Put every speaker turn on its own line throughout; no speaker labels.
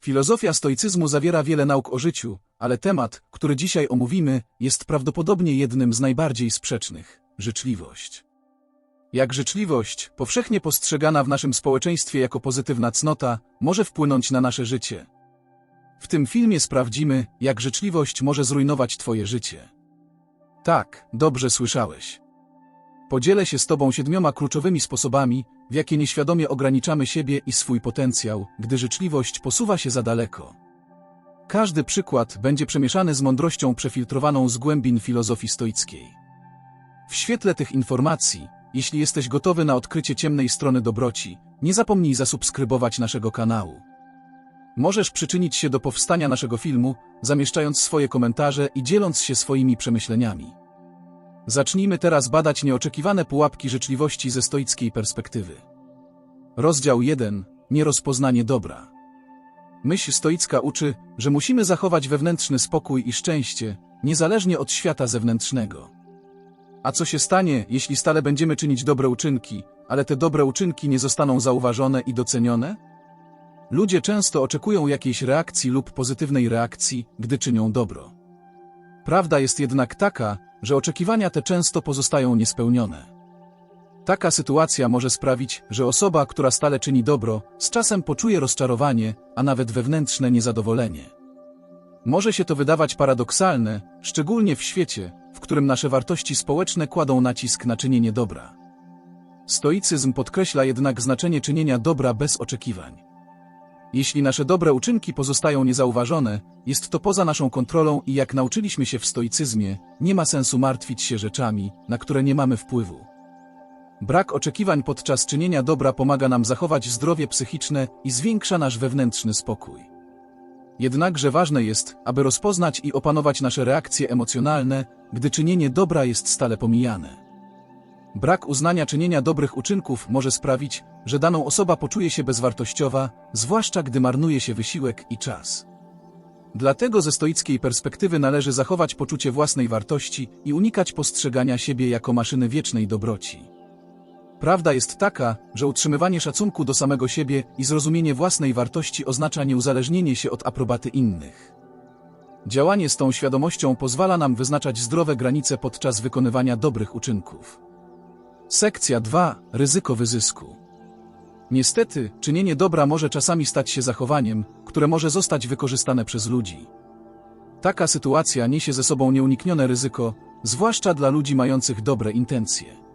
Filozofia stoicyzmu zawiera wiele nauk o życiu, ale temat, który dzisiaj omówimy, jest prawdopodobnie jednym z najbardziej sprzecznych życzliwość. Jak życzliwość, powszechnie postrzegana w naszym społeczeństwie jako pozytywna cnota, może wpłynąć na nasze życie. W tym filmie sprawdzimy, jak życzliwość może zrujnować Twoje życie. Tak, dobrze słyszałeś. Podzielę się z Tobą siedmioma kluczowymi sposobami, w jakie nieświadomie ograniczamy siebie i swój potencjał, gdy życzliwość posuwa się za daleko. Każdy przykład będzie przemieszany z mądrością przefiltrowaną z głębin filozofii stoickiej. W świetle tych informacji, jeśli jesteś gotowy na odkrycie ciemnej strony dobroci, nie zapomnij zasubskrybować naszego kanału. Możesz przyczynić się do powstania naszego filmu, zamieszczając swoje komentarze i dzieląc się swoimi przemyśleniami. Zacznijmy teraz badać nieoczekiwane pułapki życzliwości ze stoickiej perspektywy. Rozdział 1. Nierozpoznanie dobra. Myśl stoicka uczy, że musimy zachować wewnętrzny spokój i szczęście, niezależnie od świata zewnętrznego. A co się stanie, jeśli stale będziemy czynić dobre uczynki, ale te dobre uczynki nie zostaną zauważone i docenione? Ludzie często oczekują jakiejś reakcji lub pozytywnej reakcji, gdy czynią dobro. Prawda jest jednak taka, że oczekiwania te często pozostają niespełnione. Taka sytuacja może sprawić, że osoba, która stale czyni dobro, z czasem poczuje rozczarowanie, a nawet wewnętrzne niezadowolenie. Może się to wydawać paradoksalne, szczególnie w świecie, w którym nasze wartości społeczne kładą nacisk na czynienie dobra. Stoicyzm podkreśla jednak znaczenie czynienia dobra bez oczekiwań. Jeśli nasze dobre uczynki pozostają niezauważone, jest to poza naszą kontrolą i jak nauczyliśmy się w stoicyzmie, nie ma sensu martwić się rzeczami, na które nie mamy wpływu. Brak oczekiwań podczas czynienia dobra pomaga nam zachować zdrowie psychiczne i zwiększa nasz wewnętrzny spokój. Jednakże ważne jest, aby rozpoznać i opanować nasze reakcje emocjonalne, gdy czynienie dobra jest stale pomijane. Brak uznania czynienia dobrych uczynków może sprawić, że daną osoba poczuje się bezwartościowa, zwłaszcza gdy marnuje się wysiłek i czas. Dlatego ze stoickiej perspektywy należy zachować poczucie własnej wartości i unikać postrzegania siebie jako maszyny wiecznej dobroci. Prawda jest taka, że utrzymywanie szacunku do samego siebie i zrozumienie własnej wartości oznacza nieuzależnienie się od aprobaty innych. Działanie z tą świadomością pozwala nam wyznaczać zdrowe granice podczas wykonywania dobrych uczynków. Sekcja 2. Ryzyko wyzysku. Niestety, czynienie dobra może czasami stać się zachowaniem, które może zostać wykorzystane przez ludzi. Taka sytuacja niesie ze sobą nieuniknione ryzyko, zwłaszcza dla ludzi mających dobre intencje.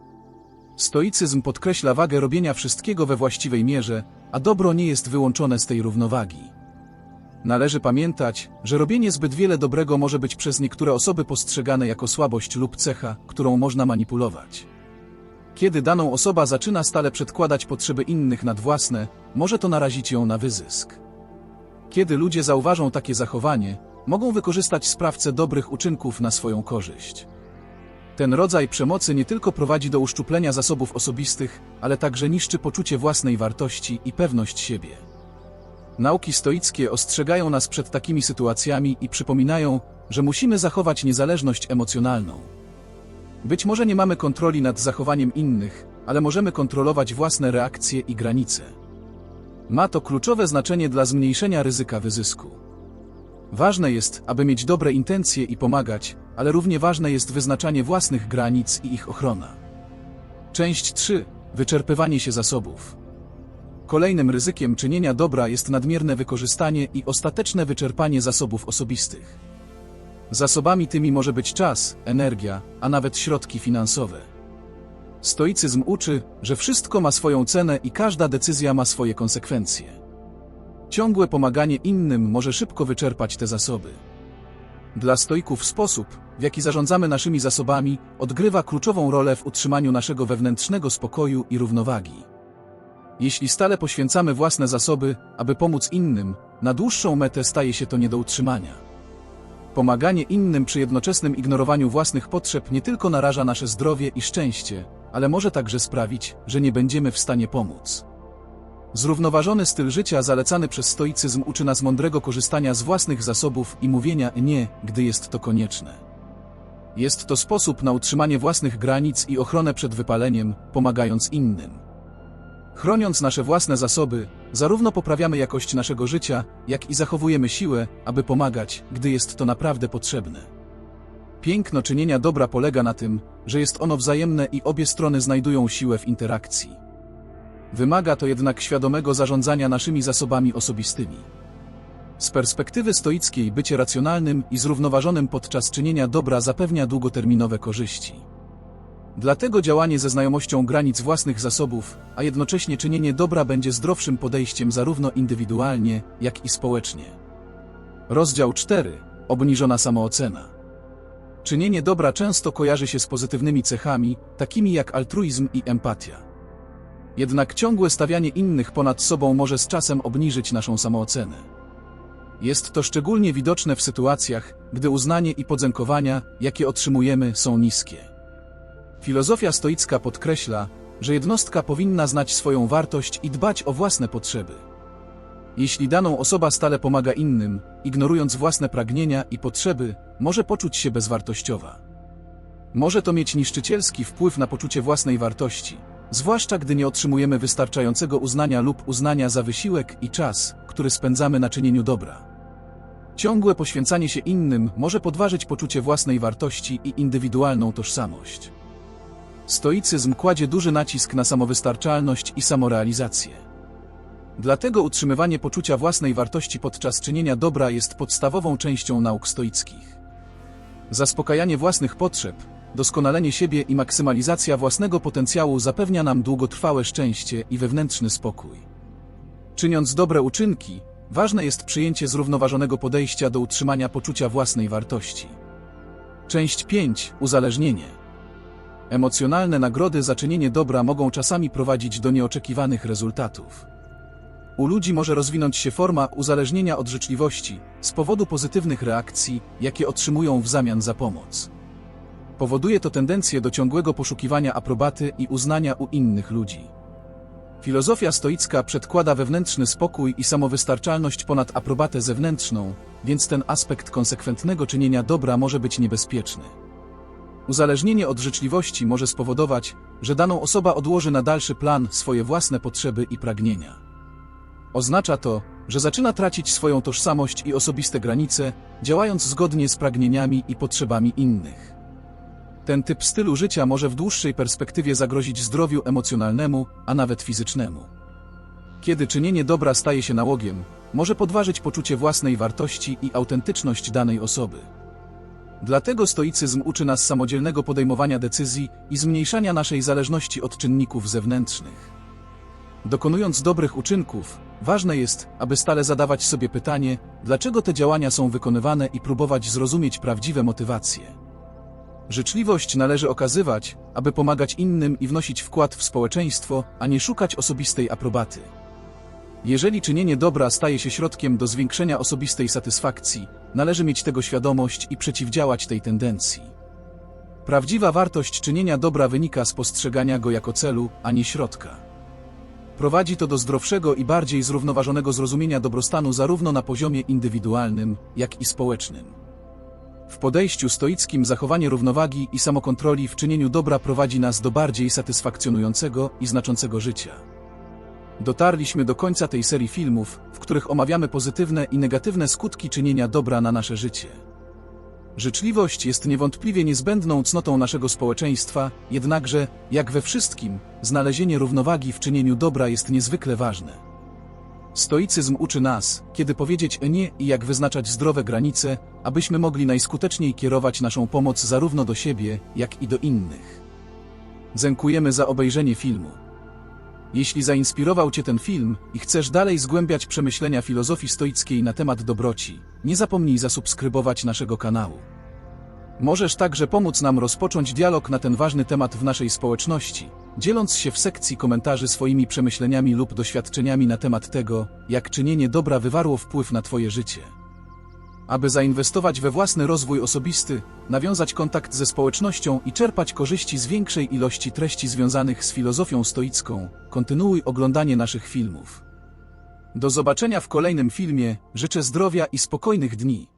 Stoicyzm podkreśla wagę robienia wszystkiego we właściwej mierze, a dobro nie jest wyłączone z tej równowagi. Należy pamiętać, że robienie zbyt wiele dobrego może być przez niektóre osoby postrzegane jako słabość lub cecha, którą można manipulować. Kiedy daną osoba zaczyna stale przedkładać potrzeby innych nad własne, może to narazić ją na wyzysk. Kiedy ludzie zauważą takie zachowanie, mogą wykorzystać sprawcę dobrych uczynków na swoją korzyść. Ten rodzaj przemocy nie tylko prowadzi do uszczuplenia zasobów osobistych, ale także niszczy poczucie własnej wartości i pewność siebie. Nauki stoickie ostrzegają nas przed takimi sytuacjami i przypominają, że musimy zachować niezależność emocjonalną. Być może nie mamy kontroli nad zachowaniem innych, ale możemy kontrolować własne reakcje i granice. Ma to kluczowe znaczenie dla zmniejszenia ryzyka wyzysku. Ważne jest, aby mieć dobre intencje i pomagać, ale równie ważne jest wyznaczanie własnych granic i ich ochrona. Część 3. Wyczerpywanie się zasobów. Kolejnym ryzykiem czynienia dobra jest nadmierne wykorzystanie i ostateczne wyczerpanie zasobów osobistych. Zasobami tymi może być czas, energia, a nawet środki finansowe. Stoicyzm uczy, że wszystko ma swoją cenę i każda decyzja ma swoje konsekwencje. Ciągłe pomaganie innym może szybko wyczerpać te zasoby. Dla stoików sposób, w jaki zarządzamy naszymi zasobami, odgrywa kluczową rolę w utrzymaniu naszego wewnętrznego spokoju i równowagi. Jeśli stale poświęcamy własne zasoby, aby pomóc innym, na dłuższą metę staje się to nie do utrzymania. Pomaganie innym przy jednoczesnym ignorowaniu własnych potrzeb nie tylko naraża nasze zdrowie i szczęście, ale może także sprawić, że nie będziemy w stanie pomóc. Zrównoważony styl życia zalecany przez stoicyzm uczy nas mądrego korzystania z własnych zasobów i mówienia nie, gdy jest to konieczne. Jest to sposób na utrzymanie własnych granic i ochronę przed wypaleniem, pomagając innym. Chroniąc nasze własne zasoby, zarówno poprawiamy jakość naszego życia, jak i zachowujemy siłę, aby pomagać, gdy jest to naprawdę potrzebne. Piękno czynienia dobra polega na tym, że jest ono wzajemne i obie strony znajdują siłę w interakcji. Wymaga to jednak świadomego zarządzania naszymi zasobami osobistymi. Z perspektywy stoickiej bycie racjonalnym i zrównoważonym podczas czynienia dobra zapewnia długoterminowe korzyści. Dlatego działanie ze znajomością granic własnych zasobów, a jednocześnie czynienie dobra będzie zdrowszym podejściem zarówno indywidualnie, jak i społecznie. Rozdział 4. Obniżona samoocena. Czynienie dobra często kojarzy się z pozytywnymi cechami, takimi jak altruizm i empatia. Jednak ciągłe stawianie innych ponad sobą może z czasem obniżyć naszą samoocenę. Jest to szczególnie widoczne w sytuacjach, gdy uznanie i podziękowania, jakie otrzymujemy, są niskie. Filozofia stoicka podkreśla, że jednostka powinna znać swoją wartość i dbać o własne potrzeby. Jeśli daną osoba stale pomaga innym, ignorując własne pragnienia i potrzeby, może poczuć się bezwartościowa. Może to mieć niszczycielski wpływ na poczucie własnej wartości, zwłaszcza gdy nie otrzymujemy wystarczającego uznania lub uznania za wysiłek i czas, który spędzamy na czynieniu dobra. Ciągłe poświęcanie się innym może podważyć poczucie własnej wartości i indywidualną tożsamość. Stoicyzm kładzie duży nacisk na samowystarczalność i samorealizację. Dlatego utrzymywanie poczucia własnej wartości podczas czynienia dobra jest podstawową częścią nauk stoickich. Zaspokajanie własnych potrzeb, doskonalenie siebie i maksymalizacja własnego potencjału zapewnia nam długotrwałe szczęście i wewnętrzny spokój. Czyniąc dobre uczynki, ważne jest przyjęcie zrównoważonego podejścia do utrzymania poczucia własnej wartości. Część 5. Uzależnienie. Emocjonalne nagrody za czynienie dobra mogą czasami prowadzić do nieoczekiwanych rezultatów. U ludzi może rozwinąć się forma uzależnienia od życzliwości z powodu pozytywnych reakcji, jakie otrzymują w zamian za pomoc. Powoduje to tendencję do ciągłego poszukiwania aprobaty i uznania u innych ludzi. Filozofia stoicka przedkłada wewnętrzny spokój i samowystarczalność ponad aprobatę zewnętrzną, więc ten aspekt konsekwentnego czynienia dobra może być niebezpieczny. Uzależnienie od życzliwości może spowodować, że daną osoba odłoży na dalszy plan swoje własne potrzeby i pragnienia. Oznacza to, że zaczyna tracić swoją tożsamość i osobiste granice, działając zgodnie z pragnieniami i potrzebami innych. Ten typ stylu życia może w dłuższej perspektywie zagrozić zdrowiu emocjonalnemu, a nawet fizycznemu. Kiedy czynienie dobra staje się nałogiem, może podważyć poczucie własnej wartości i autentyczność danej osoby. Dlatego stoicyzm uczy nas samodzielnego podejmowania decyzji i zmniejszania naszej zależności od czynników zewnętrznych. Dokonując dobrych uczynków, ważne jest, aby stale zadawać sobie pytanie, dlaczego te działania są wykonywane i próbować zrozumieć prawdziwe motywacje. Życzliwość należy okazywać, aby pomagać innym i wnosić wkład w społeczeństwo, a nie szukać osobistej aprobaty. Jeżeli czynienie dobra staje się środkiem do zwiększenia osobistej satysfakcji, należy mieć tego świadomość i przeciwdziałać tej tendencji. Prawdziwa wartość czynienia dobra wynika z postrzegania go jako celu, a nie środka. Prowadzi to do zdrowszego i bardziej zrównoważonego zrozumienia dobrostanu zarówno na poziomie indywidualnym, jak i społecznym. W podejściu stoickim zachowanie równowagi i samokontroli w czynieniu dobra prowadzi nas do bardziej satysfakcjonującego i znaczącego życia. Dotarliśmy do końca tej serii filmów, w których omawiamy pozytywne i negatywne skutki czynienia dobra na nasze życie. Życzliwość jest niewątpliwie niezbędną cnotą naszego społeczeństwa, jednakże, jak we wszystkim, znalezienie równowagi w czynieniu dobra jest niezwykle ważne. Stoicyzm uczy nas, kiedy powiedzieć nie i jak wyznaczać zdrowe granice, abyśmy mogli najskuteczniej kierować naszą pomoc zarówno do siebie, jak i do innych. Dziękujemy za obejrzenie filmu. Jeśli zainspirował Cię ten film i chcesz dalej zgłębiać przemyślenia filozofii stoickiej na temat dobroci, nie zapomnij zasubskrybować naszego kanału. Możesz także pomóc nam rozpocząć dialog na ten ważny temat w naszej społeczności, dzieląc się w sekcji komentarzy swoimi przemyśleniami lub doświadczeniami na temat tego, jak czynienie dobra wywarło wpływ na Twoje życie. Aby zainwestować we własny rozwój osobisty, nawiązać kontakt ze społecznością i czerpać korzyści z większej ilości treści związanych z filozofią stoicką, kontynuuj oglądanie naszych filmów. Do zobaczenia w kolejnym filmie, życzę zdrowia i spokojnych dni.